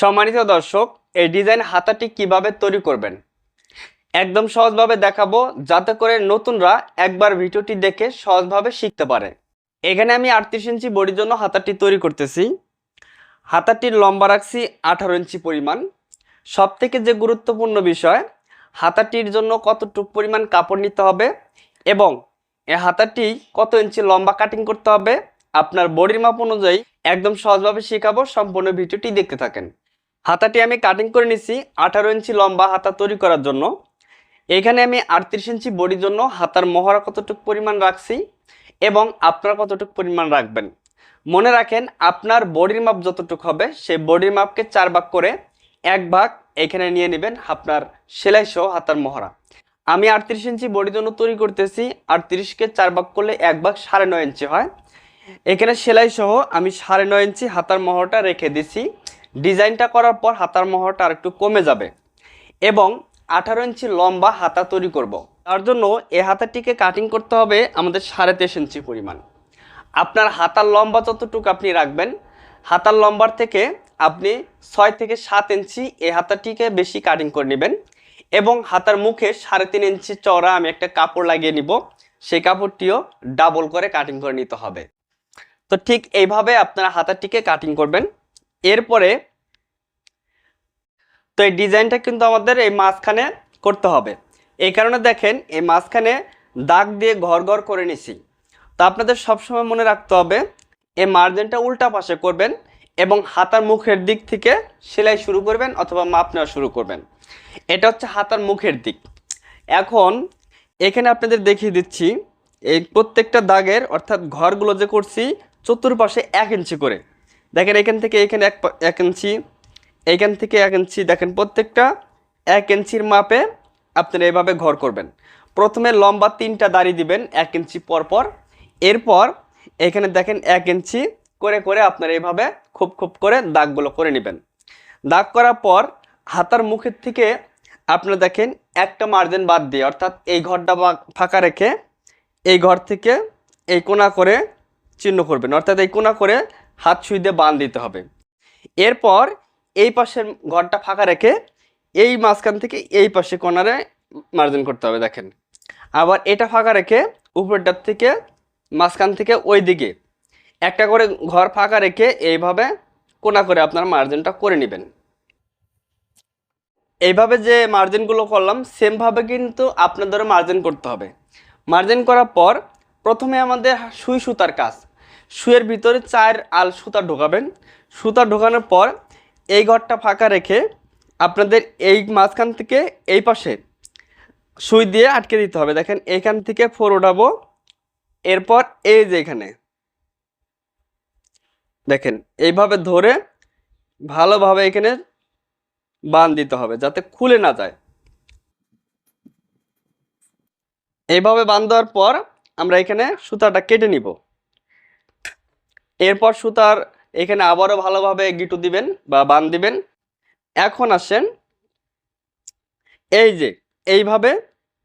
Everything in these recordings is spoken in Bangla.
সম্মানিত দর্শক, এই ডিজাইন হাতাটি কীভাবে তৈরি করবেন? একদম সহজভাবে দেখাবো, যাতে করে নতুনরা একবার ভিডিওটি দেখে সহজভাবে শিখতে পারে। এখানে আমি আটত্রিশ ইঞ্চি বডির জন্য হাতাটি তৈরি করতেছি। হাতাটির লম্বা রাখছি আঠারো ইঞ্চি পরিমাণ। সব থেকে যে গুরুত্বপূর্ণ বিষয়, হাতাটির জন্য কতটুকু পরিমাণ কাপড় নিতে হবে এবং এই হাতাটি কত ইঞ্চি লম্বা কাটিং করতে হবে, আপনার বডির মাপ অনুযায়ী একদম সহজভাবে শেখাবো, সম্পূর্ণ ভিডিওটি দেখতে থাকেন। হাতাটি আমি কাটিং করে নিছি, আঠারো ইঞ্চি লম্বা হাতা তৈরি করার জন্য। এখানে আমি আটত্রিশ ইঞ্চি বডির জন্য হাতার মহড়া কতটুকু পরিমাণ রাখছি এবং আপনার কতটুকু পরিমাণ রাখবেন। মনে রাখেন, আপনার বডির মাপ যতটুকু হবে, সেই বডির মাপকে চার ভাগ করে এক ভাগ এখানে নিয়ে নেবেন আপনার সেলাই সহ হাতার মহড়া আমি আটত্রিশ ইঞ্চি বডির জন্য তৈরি করতেছি, আটত্রিশকে চার ভাগ করলে এক ভাগ সাড়ে নয় ইঞ্চি হয়। এখানে সেলাই সহ আমি সাড়ে নয় ইঞ্চি হাতার মহড়াটা রেখে দিছি। ডিজাইনটা করার পর হাতার মহড়াটা আর একটু কমে যাবে। এবং আঠারো ইঞ্চি লম্বা হাতা তৈরি করব। তার জন্য এই হাতাটিকে কাটিং করতে হবে আমাদের সাড়ে তেইশ ইঞ্চি পরিমাণ। আপনার হাতার লম্বা যতটুকু আপনি রাখবেন, হাতার লম্বার থেকে আপনি ছয় থেকে সাত ইঞ্চি এই হাতাটিকে বেশি কাটিং করে নেবেন। এবং হাতার মুখে সাড়ে তিন ইঞ্চি চওড়া আমি একটা কাপড় লাগিয়ে নিব। সেই কাপড়টিও ডাবল করে কাটিং করে নিতে হবে। তো ঠিক এইভাবে আপনারা হাতাটিকে কাটিং করবেন। এরপরে তো এই ডিজাইনটা কিন্তু আমাদের এই মাঝখানে করতে হবে। এই কারণে দেখেন, এই মাঝখানে দাগ দিয়ে ঘর ঘর করে নিছি। তো আপনাদের সবসময় মনে রাখতে হবে, এই মার্জিনটা উল্টা পাশে করবেন এবং হাতার মুখের দিক থেকে সেলাই শুরু করবেন অথবা মাপ নেওয়া শুরু করবেন। এটা হচ্ছে হাতার মুখের দিক। এখন এখানে আপনাদের দেখিয়ে দিচ্ছি, এই প্রত্যেকটা দাগের অর্থাৎ ঘরগুলো যে করছি, চতুর্পাশে এক ইঞ্চি করে। দেখেন এখান থেকে এখানে এক এক ইঞ্চি এইখান থেকে এক ইঞ্চি, দেখেন প্রত্যেকটা এক ইঞ্চির মাপে আপনারা এভাবে ঘর করবেন। প্রথমে লম্বা তিনটা দাড়ি দিবেন, এক ইঞ্চি পর পর। এরপর এখানে দেখেন এক ইঞ্চি করে করে আপনারা এইভাবে খুব খুব করে দাগগুলো করে নেবেন। দাগ করার পর হাতার মুখের থেকে আপনারা দেখেন একটা মার্জিন বাদ দিয়ে, অর্থাৎ এই ঘরটা ফাঁকা রেখে এই ঘর থেকে এই কোনা করে চিহ্ন করবেন। অর্থাৎ এই কোনা করে হাত সুই দিয়ে বান দিতে হবে। এরপর এই পাশের ঘরটা ফাঁকা রেখে এই মাঝখান থেকে এই পাশে কোনারে মার্জিন করতে হবে, দেখেন। আবার এটা ফাঁকা রেখে উপরটার থেকে মাঝখান থেকে ওই দিকে একটা করে ঘর ফাঁকা রেখে এইভাবে কোনা করে আপনার মার্জিনটা করে নেবেন। এইভাবে যে মার্জিনগুলো করলাম, সেমভাবে কিন্তু আপনাদেরও মার্জিন করতে হবে। মার্জিন করার পর প্রথমে আমাদের সুই সুতার কাজ সুইয়ের ভিতরে চার আল সুতা ঢোকাবেন। সুতা ঢোকানোর পর এই ঘরটা ফাঁকা রেখে আপনাদের এই মাঝখান থেকে এই পাশে সুই দিয়ে আটকে দিতে হবে। দেখেন এইখান থেকে ফোর ওঠাবো। এরপর এই যে এখানে, দেখেন, এইভাবে ধরে ভালোভাবে এখানে বান দিতে হবে যাতে খুলে না যায়। এইভাবে বান দেওয়ার পর আমরা এখানে সুতাটা কেটে নিব। এরপর সুতার এখানে আবারও ভালোভাবে গিটু দিবেন বা বান দিবেন। এখন আসেন এই যে, এইভাবে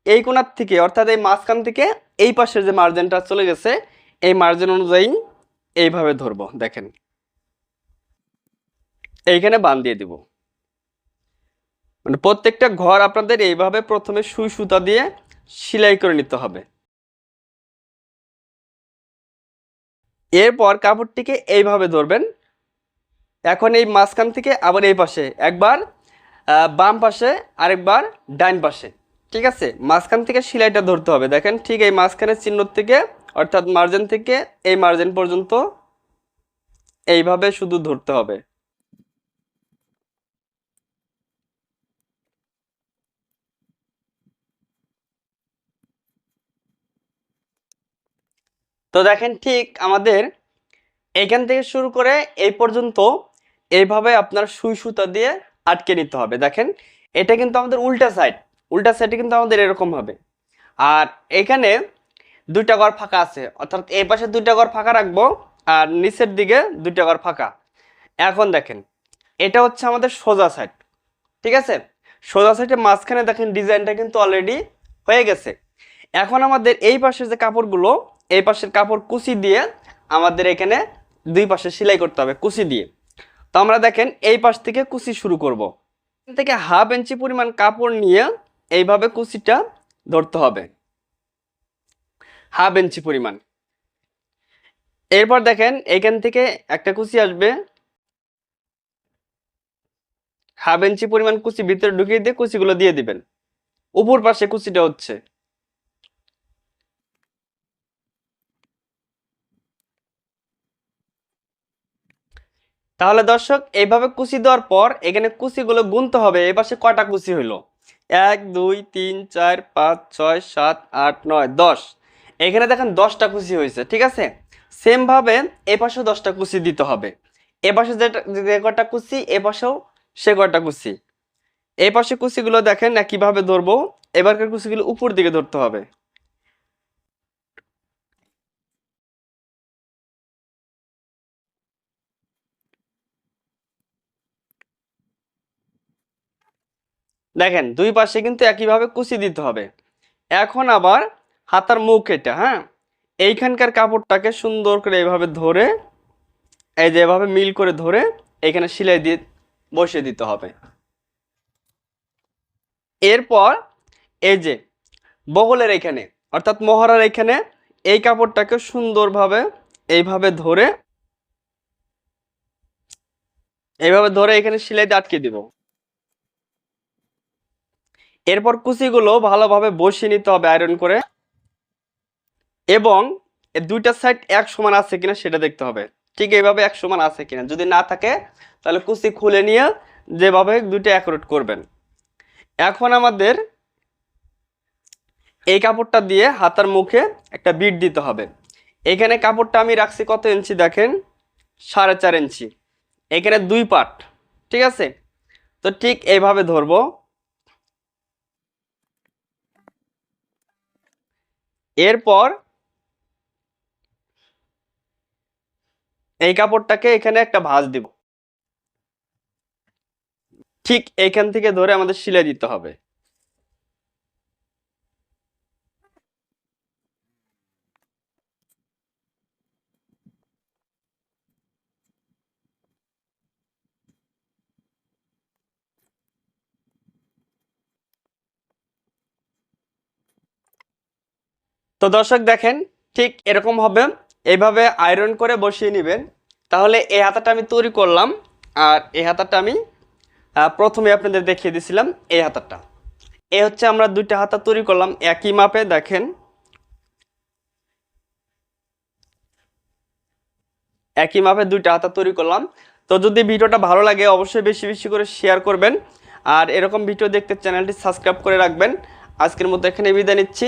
এই কোণার থেকে, অর্থাৎ এই মাঝখান থেকে এই পাশের যে মার্জিনটা চলে গেছে, এই মার্জিন অনুযায়ী এইভাবে ধরবো, দেখেন। এইখানে বান দিয়ে দিব। মানে প্রত্যেকটা ঘর আপনাদের এইভাবে প্রথমে সুই সুতা দিয়ে সেলাই করে নিতে হবে। এরপর কাপড়টিকে এইভাবে ধরবেন। এখন এই মাঝখান থেকে আবার এই পাশে, একবার বাম পাশে, আরেকবার ডাইন পাশে। ঠিক আছে? মাঝখান থেকে সেলাইটা ধরতে হবে। দেখেন, ঠিক এই মাঝখানের চিহ্ন থেকে, অর্থাৎ মার্জিন থেকে, এই মার্জিন পর্যন্ত এইভাবে শুধু ধরতে হবে। তো দেখেন ঠিক আমাদের এখান থেকে শুরু করে এই পর্যন্ত এইভাবে আপনার সুই সুতা দিয়ে আটকে নিতে হবে। দেখেন, এটা কিন্তু আমাদের উল্টা সাইড উল্টা সাইডে কিন্তু আমাদের এরকম হবে। আর এখানে দুইটা ঘর ফাঁকা আছে, অর্থাৎ এই পাশে দুইটা ঘর ফাঁকা রাখব আর নিচের দিকে দুইটা ঘর ফাঁকা। এখন দেখেন, এটা হচ্ছে আমাদের সোজা সাইড ঠিক আছে? সোজা সাইডের মাঝখানে দেখেন ডিজাইনটা কিন্তু অলরেডি হয়ে গেছে। এখন আমাদের এই পাশের যে কাপড়গুলো এই পাশের কাপড় কুচি দিয়ে আমাদের এখানে দুই পাশে সেলাই করতে হবে, কুচি দিয়ে। তো আমরা দেখেন, এই পাশ থেকে কুচি শুরু করব। এখান থেকে হাফ ইঞ্চি পরিমাণ কাপড় নিয়ে এইভাবে কুচিটা ধরতে হবে। হাফ ইঞ্চি পরিমাণ। এরপর দেখেন, এখান থেকে একটা কুচি আসবে। হাফ ইঞ্চি পরিমাণ কুচি ভিতরে ঢুকিয়ে দিয়ে কুচিগুলো দিয়ে দিবেন। উপর পাশে কুচিটা হচ্ছে। তাহলে দর্শক, এইভাবে কুচি দেওয়ার পর এখানে কুচিগুলো গুনতে হবে। এই পাশে কয়টা কুচি হইল? এক, দুই, তিন, চার, পাঁচ, ছয়, সাত, আট, নয়, দশ। এখানে দেখেন দশটা কুচি হয়েছে ঠিক আছে? সেমভাবে এ পাশেও দশটা কুচি দিতে হবে। এ পাশে যেটা, যে কটা কুচি, এ পাশেও সে কটা কুচি। এই পাশে কুচিগুলো দেখেন কীভাবে ধরবো? এবারকার কুচিগুলো উপর দিকে ধরতে হবে। দেখেন, দুই পাশে কিন্তু একইভাবে কুচি দিতে হবে। এখন আবার হাতার মুখ এটা হ্যাঁ? এইখানকার কাপড়টাকে সুন্দর করে এইভাবে ধরে, এই যে এভাবে মিল করে ধরে এখানে সেলাই দিয়ে বসিয়ে দিতে হবে। এরপর এই যে বগলের এখানে অর্থাৎ মহড়ার এখানে এই কাপড়টাকে সুন্দরভাবে এইভাবে ধরে এইভাবে ধরে এখানে সেলাই দিয়ে আটকে দিব। এরপর কুচিগুলো ভালোভাবে বসিয়ে নিতে হবে আয়রন করে। এবং দুইটা সাইড এক সমান আছে কিনা সেটা দেখতে হবে। ঠিক এইভাবে এক সমান আছে কিনা। যদি না থাকে, তাহলে কুচি খুলে নিয়ে যেভাবে দুইটা একরোট করবেন। এখন আমাদের এই কাপড়টা দিয়ে হাতার মুখে একটা বিট দিতে হবে। এখানে কাপড়টা আমি রাখছি কত ইঞ্চি দেখেন? সাড়ে চার ইঞ্চি। এখানে দুই পাট ঠিক আছে? তো ঠিক এইভাবে ধরবো। এরপর এই কাপড়টাকে এখানে একটা ভাজ দিব। ঠিক এখান থেকে ধরে আমাদের সিলাই দিতে হবে। তো দর্শক দেখেন, ঠিক এরকম হবে। এইভাবে আয়রন করে বসিয়ে নেবেন। তাহলে এই হাতাটা আমি তৈরি করলাম, আর এই হাতাটা আমি প্রথমে আপনাদের দেখিয়ে দিয়েছিলাম এই হাতাটা। এ হচ্ছে আমরা দুইটা হাতা তৈরি করলাম, একই মাপে, দেখেন। একই মাপে দুইটা হাতা তৈরি করলাম। তো যদি ভিডিওটা ভালো লাগে, অবশ্যই বেশি বেশি করে শেয়ার করবেন। আর এরকম ভিডিও দেখতে চ্যানেলটি সাবস্ক্রাইব করে রাখবেন। আজকের মতো এখানে বিদায় নিচ্ছি।